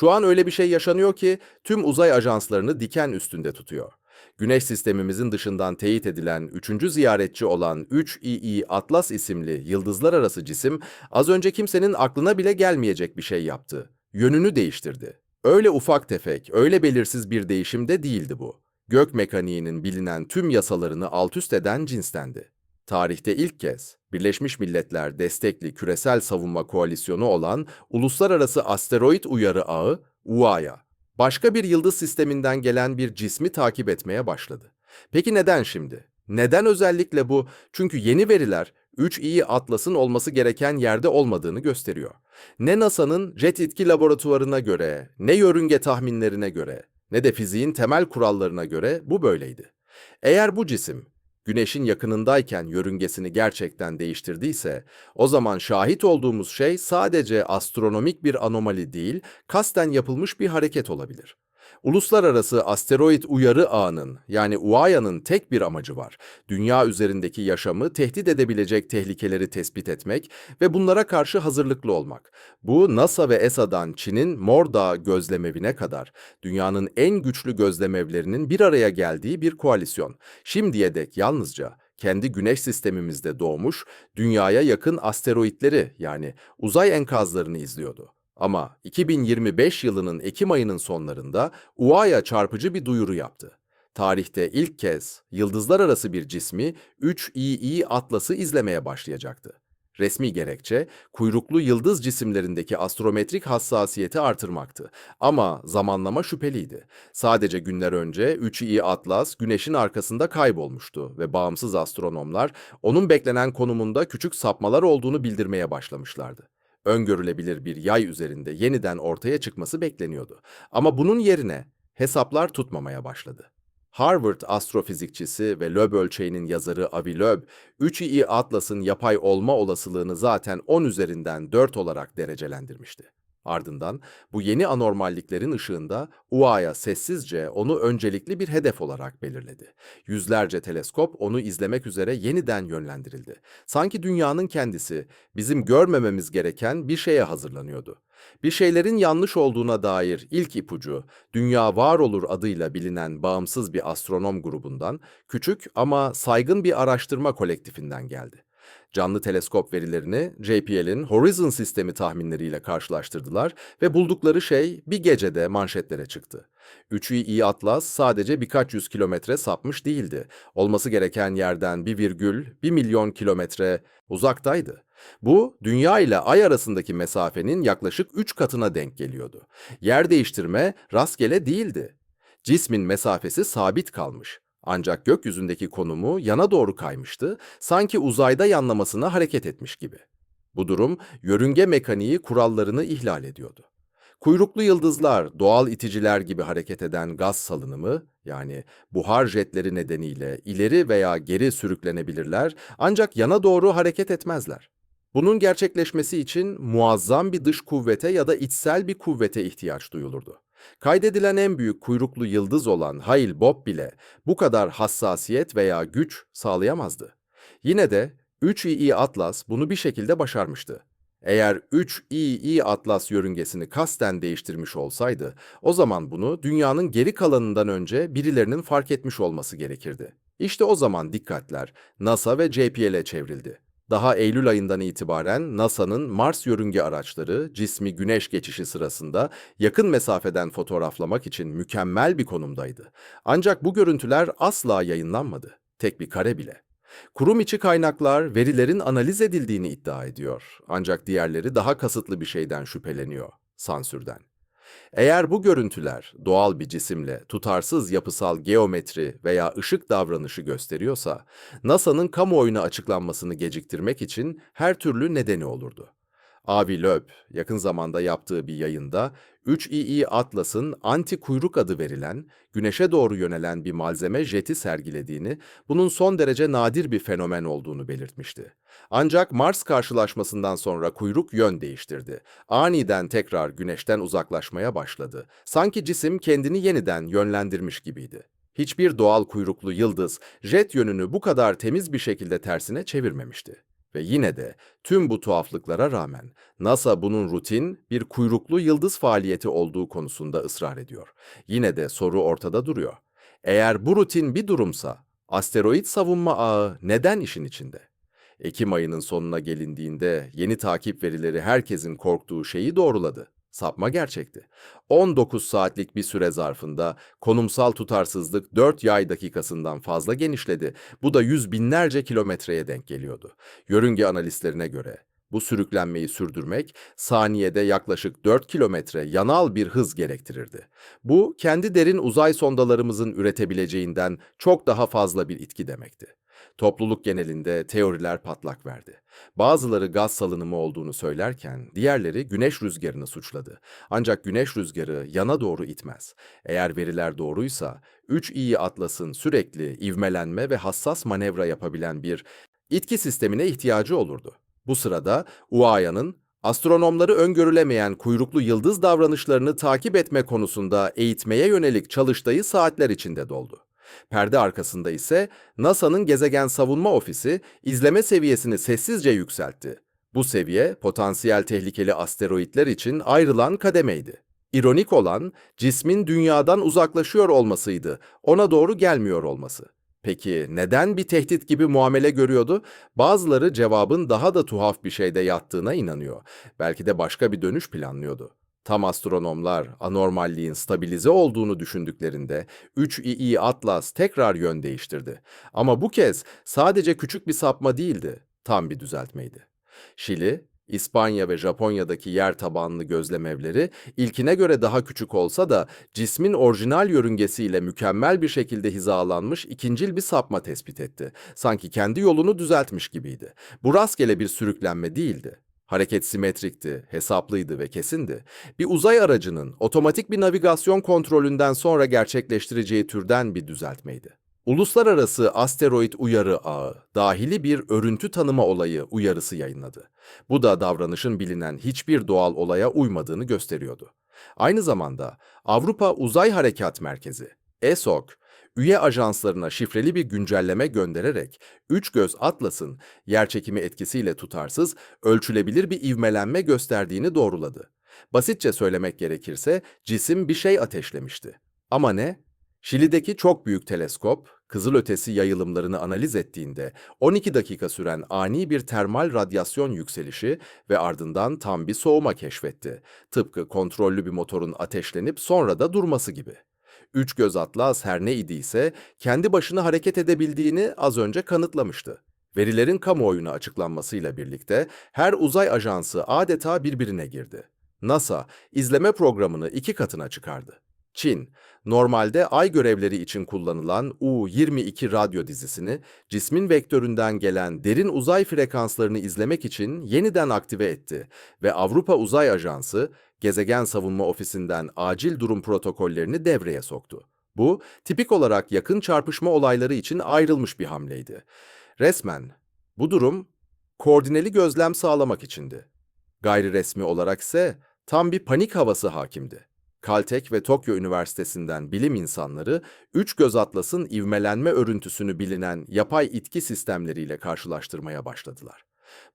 Şu an öyle bir şey yaşanıyor ki tüm uzay ajanslarını diken üstünde tutuyor. Güneş sistemimizin dışından teyit edilen üçüncü ziyaretçi olan 3II Atlas isimli yıldızlar arası cisim az önce kimsenin aklına bile gelmeyecek bir şey yaptı. Yönünü değiştirdi. Öyle ufak tefek, öyle belirsiz bir değişim de değildi bu. Gök mekaniğinin bilinen tüm yasalarını altüst eden cinstendi. Tarihte ilk kez Birleşmiş Milletler destekli küresel savunma koalisyonu olan Uluslararası Asteroid Uyarı Ağı, UA'ya, başka bir yıldız sisteminden gelen bir cismi takip etmeye başladı. Peki neden şimdi? Neden özellikle bu? Çünkü yeni veriler 3i Atlas'ın olması gereken yerde olmadığını gösteriyor. Ne NASA'nın jet itki laboratuvarına göre, ne yörünge tahminlerine göre, ne de fiziğin temel kurallarına göre bu böyleydi. Eğer bu cisim Güneş'in yakınındayken yörüngesini gerçekten değiştirdiyse, o zaman şahit olduğumuz şey sadece astronomik bir anomali değil, kasten yapılmış bir hareket olabilir. Uluslararası Asteroid Uyarı Ağı'nın yani UAYA'nın tek bir amacı var. Dünya üzerindeki yaşamı tehdit edebilecek tehlikeleri tespit etmek ve bunlara karşı hazırlıklı olmak. Bu NASA ve ESA'dan Çin'in Mor Dağı gözlemevine kadar dünyanın en güçlü gözlemevlerinin bir araya geldiği bir koalisyon. Şimdiye dek yalnızca kendi güneş sistemimizde doğmuş, dünyaya yakın asteroitleri yani uzay enkazlarını izliyordu. Ama 2025 yılının Ekim ayının sonlarında UA'ya çarpıcı bir duyuru yaptı. Tarihte ilk kez yıldızlar arası bir cismi 3II Atlas'ı izlemeye başlayacaktı. Resmi gerekçe, kuyruklu yıldız cisimlerindeki astrometrik hassasiyeti artırmaktı. Ama zamanlama şüpheliydi. Sadece günler önce 3i Atlas güneşin arkasında kaybolmuştu ve bağımsız astronomlar onun beklenen konumunda küçük sapmalar olduğunu bildirmeye başlamışlardı öngörülebilir bir yay üzerinde yeniden ortaya çıkması bekleniyordu. Ama bunun yerine hesaplar tutmamaya başladı. Harvard astrofizikçisi ve Loeb ölçeğinin yazarı Avi Loeb, 3i Atlas'ın yapay olma olasılığını zaten 10 üzerinden 4 olarak derecelendirmişti. Ardından bu yeni anormalliklerin ışığında UA'ya sessizce onu öncelikli bir hedef olarak belirledi. Yüzlerce teleskop onu izlemek üzere yeniden yönlendirildi. Sanki dünyanın kendisi bizim görmememiz gereken bir şeye hazırlanıyordu. Bir şeylerin yanlış olduğuna dair ilk ipucu, Dünya Var Olur adıyla bilinen bağımsız bir astronom grubundan, küçük ama saygın bir araştırma kolektifinden geldi. Canlı teleskop verilerini JPL'in Horizon sistemi tahminleriyle karşılaştırdılar ve buldukları şey bir gecede manşetlere çıktı. 3i Atlas sadece birkaç yüz kilometre sapmış değildi. Olması gereken yerden bir virgül, bir milyon kilometre uzaktaydı. Bu, Dünya ile Ay arasındaki mesafenin yaklaşık 3 katına denk geliyordu. Yer değiştirme rastgele değildi. Cismin mesafesi sabit kalmış. Ancak gökyüzündeki konumu yana doğru kaymıştı, sanki uzayda yanlamasına hareket etmiş gibi. Bu durum yörünge mekaniği kurallarını ihlal ediyordu. Kuyruklu yıldızlar, doğal iticiler gibi hareket eden gaz salınımı, yani buhar jetleri nedeniyle ileri veya geri sürüklenebilirler ancak yana doğru hareket etmezler. Bunun gerçekleşmesi için muazzam bir dış kuvvete ya da içsel bir kuvvete ihtiyaç duyulurdu. Kaydedilen en büyük kuyruklu yıldız olan Hale-Bopp bile bu kadar hassasiyet veya güç sağlayamazdı. Yine de 3II Atlas bunu bir şekilde başarmıştı. Eğer 3II Atlas yörüngesini kasten değiştirmiş olsaydı, o zaman bunu dünyanın geri kalanından önce birilerinin fark etmiş olması gerekirdi. İşte o zaman dikkatler NASA ve JPL'e çevrildi. Daha Eylül ayından itibaren NASA'nın Mars yörünge araçları cismi güneş geçişi sırasında yakın mesafeden fotoğraflamak için mükemmel bir konumdaydı. Ancak bu görüntüler asla yayınlanmadı. Tek bir kare bile. Kurum içi kaynaklar verilerin analiz edildiğini iddia ediyor. Ancak diğerleri daha kasıtlı bir şeyden şüpheleniyor, sansürden. Eğer bu görüntüler doğal bir cisimle tutarsız yapısal geometri veya ışık davranışı gösteriyorsa, NASA'nın kamuoyuna açıklanmasını geciktirmek için her türlü nedeni olurdu. Avi Loeb yakın zamanda yaptığı bir yayında 3II Atlas'ın anti kuyruk adı verilen, güneşe doğru yönelen bir malzeme jeti sergilediğini, bunun son derece nadir bir fenomen olduğunu belirtmişti. Ancak Mars karşılaşmasından sonra kuyruk yön değiştirdi. Aniden tekrar güneşten uzaklaşmaya başladı. Sanki cisim kendini yeniden yönlendirmiş gibiydi. Hiçbir doğal kuyruklu yıldız jet yönünü bu kadar temiz bir şekilde tersine çevirmemişti. Ve yine de tüm bu tuhaflıklara rağmen NASA bunun rutin bir kuyruklu yıldız faaliyeti olduğu konusunda ısrar ediyor. Yine de soru ortada duruyor. Eğer bu rutin bir durumsa asteroid savunma ağı neden işin içinde? Ekim ayının sonuna gelindiğinde yeni takip verileri herkesin korktuğu şeyi doğruladı. Sapma gerçekti. 19 saatlik bir süre zarfında konumsal tutarsızlık 4 yay dakikasından fazla genişledi. Bu da yüz binlerce kilometreye denk geliyordu. Yörünge analistlerine göre bu sürüklenmeyi sürdürmek saniyede yaklaşık 4 kilometre yanal bir hız gerektirirdi. Bu kendi derin uzay sondalarımızın üretebileceğinden çok daha fazla bir itki demekti. Topluluk genelinde teoriler patlak verdi. Bazıları gaz salınımı olduğunu söylerken diğerleri güneş rüzgarını suçladı. Ancak güneş rüzgarı yana doğru itmez. Eğer veriler doğruysa 3i Atlas'ın sürekli ivmelenme ve hassas manevra yapabilen bir itki sistemine ihtiyacı olurdu. Bu sırada UAYA'nın astronomları öngörülemeyen kuyruklu yıldız davranışlarını takip etme konusunda eğitmeye yönelik çalıştayı saatler içinde doldu. Perde arkasında ise NASA'nın Gezegen Savunma Ofisi izleme seviyesini sessizce yükseltti. Bu seviye potansiyel tehlikeli asteroitler için ayrılan kademeydi. İronik olan cismin dünyadan uzaklaşıyor olmasıydı, ona doğru gelmiyor olması. Peki neden bir tehdit gibi muamele görüyordu? Bazıları cevabın daha da tuhaf bir şeyde yattığına inanıyor. Belki de başka bir dönüş planlıyordu. Tam astronomlar anormalliğin stabilize olduğunu düşündüklerinde 3II Atlas tekrar yön değiştirdi. Ama bu kez sadece küçük bir sapma değildi, tam bir düzeltmeydi. Şili, İspanya ve Japonya'daki yer tabanlı gözlem evleri ilkine göre daha küçük olsa da cismin orijinal yörüngesiyle mükemmel bir şekilde hizalanmış ikincil bir sapma tespit etti. Sanki kendi yolunu düzeltmiş gibiydi. Bu rastgele bir sürüklenme değildi. Hareket simetrikti, hesaplıydı ve kesindi. Bir uzay aracının otomatik bir navigasyon kontrolünden sonra gerçekleştireceği türden bir düzeltmeydi. Uluslararası Asteroid Uyarı Ağı, dahili bir örüntü tanıma olayı uyarısı yayınladı. Bu da davranışın bilinen hiçbir doğal olaya uymadığını gösteriyordu. Aynı zamanda Avrupa Uzay Harekat Merkezi, ESOC, üye ajanslarına şifreli bir güncelleme göndererek Üç Göz Atlas'ın yerçekimi etkisiyle tutarsız, ölçülebilir bir ivmelenme gösterdiğini doğruladı. Basitçe söylemek gerekirse cisim bir şey ateşlemişti. Ama ne? Şili'deki çok büyük teleskop, kızılötesi yayılımlarını analiz ettiğinde 12 dakika süren ani bir termal radyasyon yükselişi ve ardından tam bir soğuma keşfetti. Tıpkı kontrollü bir motorun ateşlenip sonra da durması gibi. Üç göz atlas her ne idiyse kendi başına hareket edebildiğini az önce kanıtlamıştı. Verilerin kamuoyuna açıklanmasıyla birlikte her uzay ajansı adeta birbirine girdi. NASA izleme programını iki katına çıkardı. Çin, normalde ay görevleri için kullanılan U-22 radyo dizisini cismin vektöründen gelen derin uzay frekanslarını izlemek için yeniden aktive etti ve Avrupa Uzay Ajansı Gezegen Savunma Ofisi'nden acil durum protokollerini devreye soktu. Bu, tipik olarak yakın çarpışma olayları için ayrılmış bir hamleydi. Resmen bu durum koordineli gözlem sağlamak içindi. Gayri resmi olarak ise tam bir panik havası hakimdi. Caltech ve Tokyo Üniversitesi'nden bilim insanları, üç göz atlasın ivmelenme örüntüsünü bilinen yapay itki sistemleriyle karşılaştırmaya başladılar.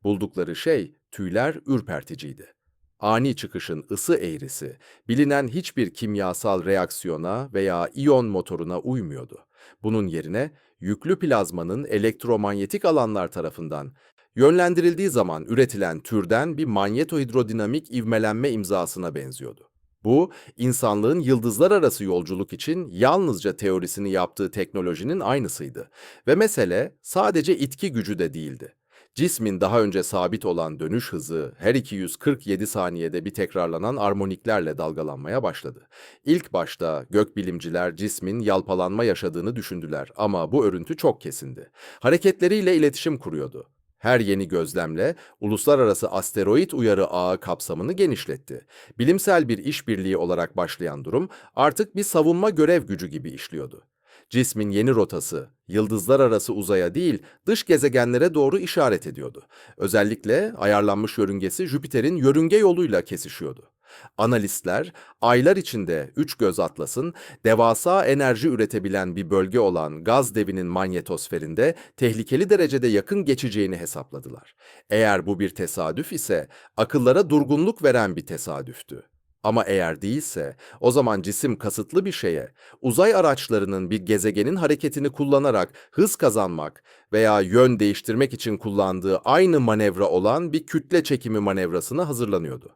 Buldukları şey tüyler ürperticiydi. Ani çıkışın ısı eğrisi, bilinen hiçbir kimyasal reaksiyona veya iyon motoruna uymuyordu. Bunun yerine yüklü plazmanın elektromanyetik alanlar tarafından yönlendirildiği zaman üretilen türden bir manyetohidrodinamik ivmelenme imzasına benziyordu. Bu, insanlığın yıldızlar arası yolculuk için yalnızca teorisini yaptığı teknolojinin aynısıydı. Ve mesele sadece itki gücü de değildi. Cismin daha önce sabit olan dönüş hızı her 247 saniyede bir tekrarlanan armoniklerle dalgalanmaya başladı. İlk başta gökbilimciler cismin yalpalanma yaşadığını düşündüler ama bu örüntü çok kesindi. Hareketleriyle iletişim kuruyordu. Her yeni gözlemle uluslararası asteroid uyarı ağı kapsamını genişletti. Bilimsel bir işbirliği olarak başlayan durum artık bir savunma görev gücü gibi işliyordu. Cismin yeni rotası, yıldızlar arası uzaya değil, dış gezegenlere doğru işaret ediyordu. Özellikle ayarlanmış yörüngesi Jüpiter'in yörünge yoluyla kesişiyordu. Analistler, aylar içinde Üç Göz Atlas'ın devasa enerji üretebilen bir bölge olan gaz devinin manyetosferinde tehlikeli derecede yakın geçeceğini hesapladılar. Eğer bu bir tesadüf ise akıllara durgunluk veren bir tesadüftü. Ama eğer değilse, o zaman cisim kasıtlı bir şeye, uzay araçlarının bir gezegenin hareketini kullanarak hız kazanmak veya yön değiştirmek için kullandığı aynı manevra olan bir kütle çekimi manevrasına hazırlanıyordu.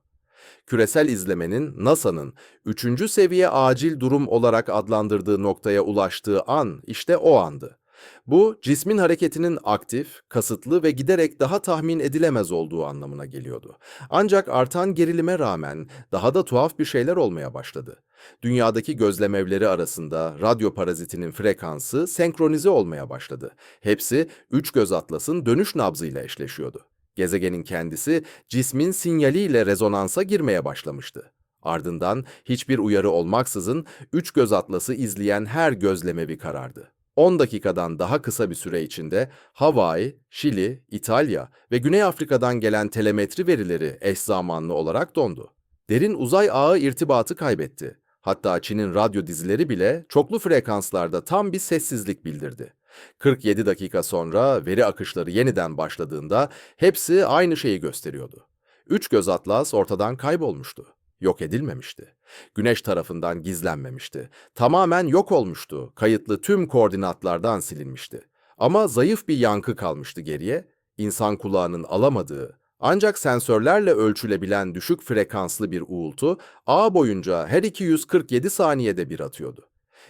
Küresel izlemenin NASA'nın 3. seviye acil durum olarak adlandırdığı noktaya ulaştığı an işte o andı. Bu, cismin hareketinin aktif, kasıtlı ve giderek daha tahmin edilemez olduğu anlamına geliyordu. Ancak artan gerilime rağmen daha da tuhaf bir şeyler olmaya başladı. Dünyadaki gözlemevleri arasında radyo parazitinin frekansı senkronize olmaya başladı. Hepsi üç göz atlasın dönüş nabzıyla eşleşiyordu. Gezegenin kendisi cismin sinyaliyle rezonansa girmeye başlamıştı. Ardından hiçbir uyarı olmaksızın üç göz atlası izleyen her gözlemevi karardı. 10 dakikadan daha kısa bir süre içinde Hawaii, Şili, İtalya ve Güney Afrika'dan gelen telemetri verileri eş zamanlı olarak dondu. Derin uzay ağı irtibatı kaybetti. Hatta Çin'in radyo dizileri bile çoklu frekanslarda tam bir sessizlik bildirdi. 47 dakika sonra veri akışları yeniden başladığında hepsi aynı şeyi gösteriyordu. Üç göz atlas ortadan kaybolmuştu yok edilmemişti. Güneş tarafından gizlenmemişti. Tamamen yok olmuştu. Kayıtlı tüm koordinatlardan silinmişti. Ama zayıf bir yankı kalmıştı geriye. İnsan kulağının alamadığı, ancak sensörlerle ölçülebilen düşük frekanslı bir uğultu ağ boyunca her 247 saniyede bir atıyordu.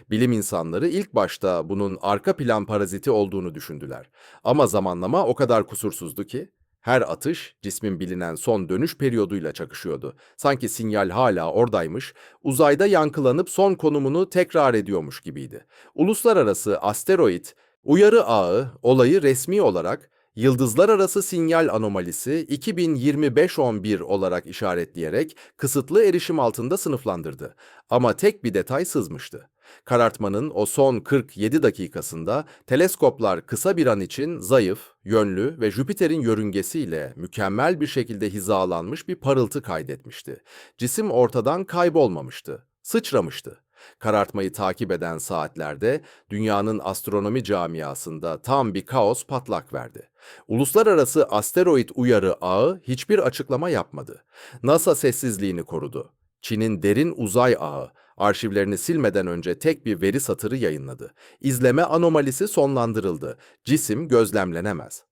Bilim insanları ilk başta bunun arka plan paraziti olduğunu düşündüler. Ama zamanlama o kadar kusursuzdu ki her atış cismin bilinen son dönüş periyoduyla çakışıyordu. Sanki sinyal hala oradaymış, uzayda yankılanıp son konumunu tekrar ediyormuş gibiydi. Uluslararası asteroid uyarı ağı olayı resmi olarak Yıldızlar Arası Sinyal Anomalisi 2025-11 olarak işaretleyerek kısıtlı erişim altında sınıflandırdı. Ama tek bir detay sızmıştı. Karartmanın o son 47 dakikasında teleskoplar kısa bir an için zayıf, yönlü ve Jüpiter'in yörüngesiyle mükemmel bir şekilde hizalanmış bir parıltı kaydetmişti. Cisim ortadan kaybolmamıştı, sıçramıştı. Karartmayı takip eden saatlerde dünyanın astronomi camiasında tam bir kaos patlak verdi. Uluslararası asteroid uyarı ağı hiçbir açıklama yapmadı. NASA sessizliğini korudu. Çin'in derin uzay ağı arşivlerini silmeden önce tek bir veri satırı yayınladı. İzleme anomalisi sonlandırıldı. Cisim gözlemlenemez.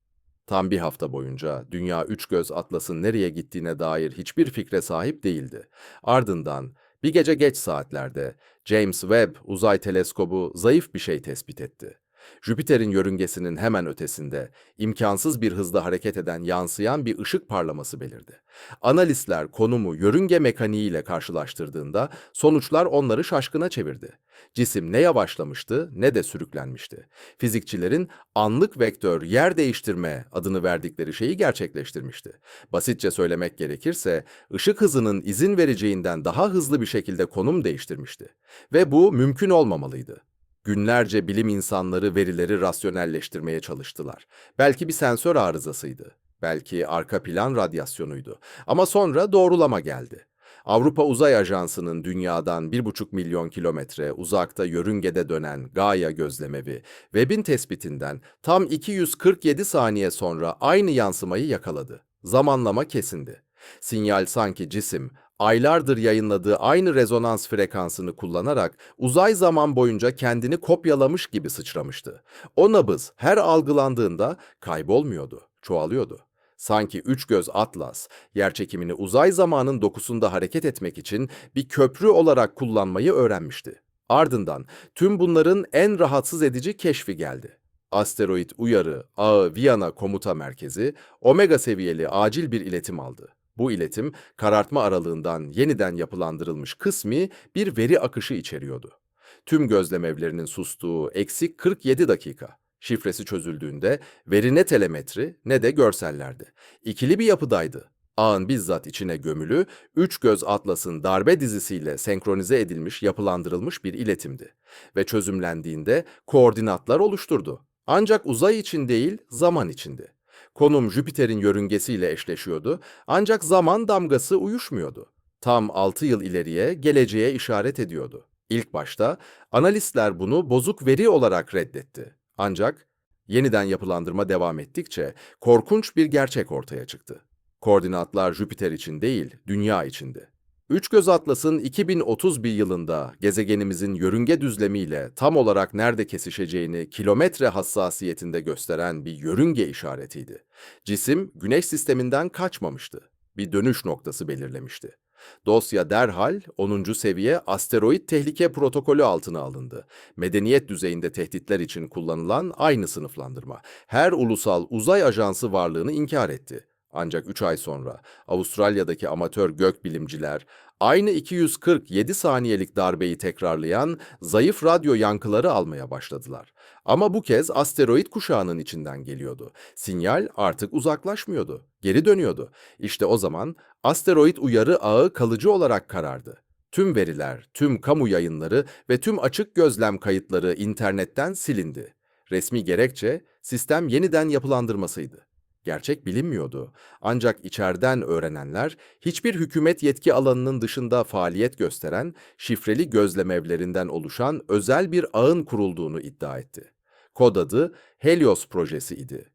Tam bir hafta boyunca Dünya Üç Göz Atlas'ın nereye gittiğine dair hiçbir fikre sahip değildi. Ardından bir gece geç saatlerde James Webb Uzay Teleskobu zayıf bir şey tespit etti. Jüpiter'in yörüngesinin hemen ötesinde imkansız bir hızda hareket eden yansıyan bir ışık parlaması belirdi. Analistler konumu yörünge mekaniğiyle karşılaştırdığında sonuçlar onları şaşkına çevirdi. Cisim ne yavaşlamıştı ne de sürüklenmişti. Fizikçilerin anlık vektör yer değiştirme adını verdikleri şeyi gerçekleştirmişti. Basitçe söylemek gerekirse ışık hızının izin vereceğinden daha hızlı bir şekilde konum değiştirmişti. Ve bu mümkün olmamalıydı. Günlerce bilim insanları verileri rasyonelleştirmeye çalıştılar. Belki bir sensör arızasıydı. Belki arka plan radyasyonuydu. Ama sonra doğrulama geldi. Avrupa Uzay Ajansı'nın dünyadan 1,5 milyon kilometre uzakta yörüngede dönen Gaia gözlemevi, Webb'in tespitinden tam 247 saniye sonra aynı yansımayı yakaladı. Zamanlama kesindi. Sinyal sanki cisim, aylardır yayınladığı aynı rezonans frekansını kullanarak uzay zaman boyunca kendini kopyalamış gibi sıçramıştı. O nabız her algılandığında kaybolmuyordu, çoğalıyordu. Sanki üç göz Atlas, yerçekimini uzay zamanın dokusunda hareket etmek için bir köprü olarak kullanmayı öğrenmişti. Ardından tüm bunların en rahatsız edici keşfi geldi. Asteroid uyarı ağı Viyana komuta merkezi omega seviyeli acil bir iletim aldı. Bu iletim karartma aralığından yeniden yapılandırılmış kısmi bir veri akışı içeriyordu. Tüm gözlemevlerinin sustuğu eksik 47 dakika. Şifresi çözüldüğünde veri ne telemetri ne de görsellerdi. İkili bir yapıdaydı. Ağın bizzat içine gömülü, üç göz atlasın darbe dizisiyle senkronize edilmiş, yapılandırılmış bir iletimdi. Ve çözümlendiğinde koordinatlar oluşturdu. Ancak uzay için değil, zaman içindi. Konum Jüpiter'in yörüngesiyle eşleşiyordu ancak zaman damgası uyuşmuyordu. Tam 6 yıl ileriye, geleceğe işaret ediyordu. İlk başta analistler bunu bozuk veri olarak reddetti. Ancak yeniden yapılandırma devam ettikçe korkunç bir gerçek ortaya çıktı. Koordinatlar Jüpiter için değil, Dünya içindi. Üç Göz Atlas'ın 2031 yılında gezegenimizin yörünge düzlemiyle tam olarak nerede kesişeceğini kilometre hassasiyetinde gösteren bir yörünge işaretiydi. Cisim Güneş sisteminden kaçmamıştı. Bir dönüş noktası belirlemişti. Dosya derhal 10. seviye asteroid tehlike protokolü altına alındı. Medeniyet düzeyinde tehditler için kullanılan aynı sınıflandırma. Her ulusal uzay ajansı varlığını inkar etti. Ancak 3 ay sonra Avustralya'daki amatör gökbilimciler aynı 247 saniyelik darbeyi tekrarlayan zayıf radyo yankıları almaya başladılar. Ama bu kez asteroid kuşağının içinden geliyordu. Sinyal artık uzaklaşmıyordu, geri dönüyordu. İşte o zaman asteroid uyarı ağı kalıcı olarak karardı. Tüm veriler, tüm kamu yayınları ve tüm açık gözlem kayıtları internetten silindi. Resmi gerekçe sistem yeniden yapılandırmasıydı. Gerçek bilinmiyordu. Ancak içeriden öğrenenler hiçbir hükümet yetki alanının dışında faaliyet gösteren şifreli gözlemevlerinden oluşan özel bir ağın kurulduğunu iddia etti. Kod adı Helios projesi idi.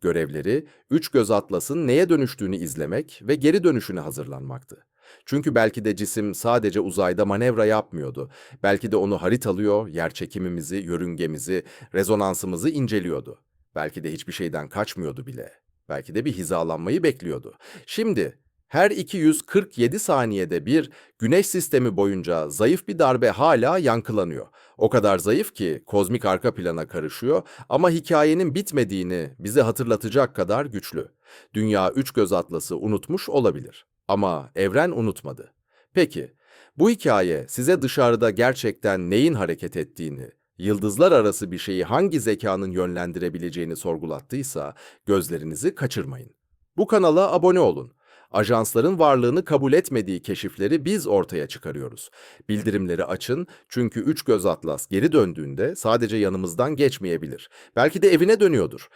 Görevleri Üç Göz Atlas'ın neye dönüştüğünü izlemek ve geri dönüşüne hazırlanmaktı. Çünkü belki de cisim sadece uzayda manevra yapmıyordu. Belki de onu haritalıyor, yerçekimimizi, yörüngemizi, rezonansımızı inceliyordu. Belki de hiçbir şeyden kaçmıyordu bile. Belki de bir hizalanmayı bekliyordu. Şimdi her 247 saniyede bir güneş sistemi boyunca zayıf bir darbe hala yankılanıyor. O kadar zayıf ki kozmik arka plana karışıyor ama hikayenin bitmediğini bize hatırlatacak kadar güçlü. Dünya üç göz atlası unutmuş olabilir ama evren unutmadı. Peki bu hikaye size dışarıda gerçekten neyin hareket ettiğini, yıldızlar arası bir şeyi hangi zekanın yönlendirebileceğini sorgulattıysa gözlerinizi kaçırmayın. Bu kanala abone olun. Ajansların varlığını kabul etmediği keşifleri biz ortaya çıkarıyoruz. Bildirimleri açın çünkü Üç Göz Atlas geri döndüğünde sadece yanımızdan geçmeyebilir. Belki de evine dönüyordur.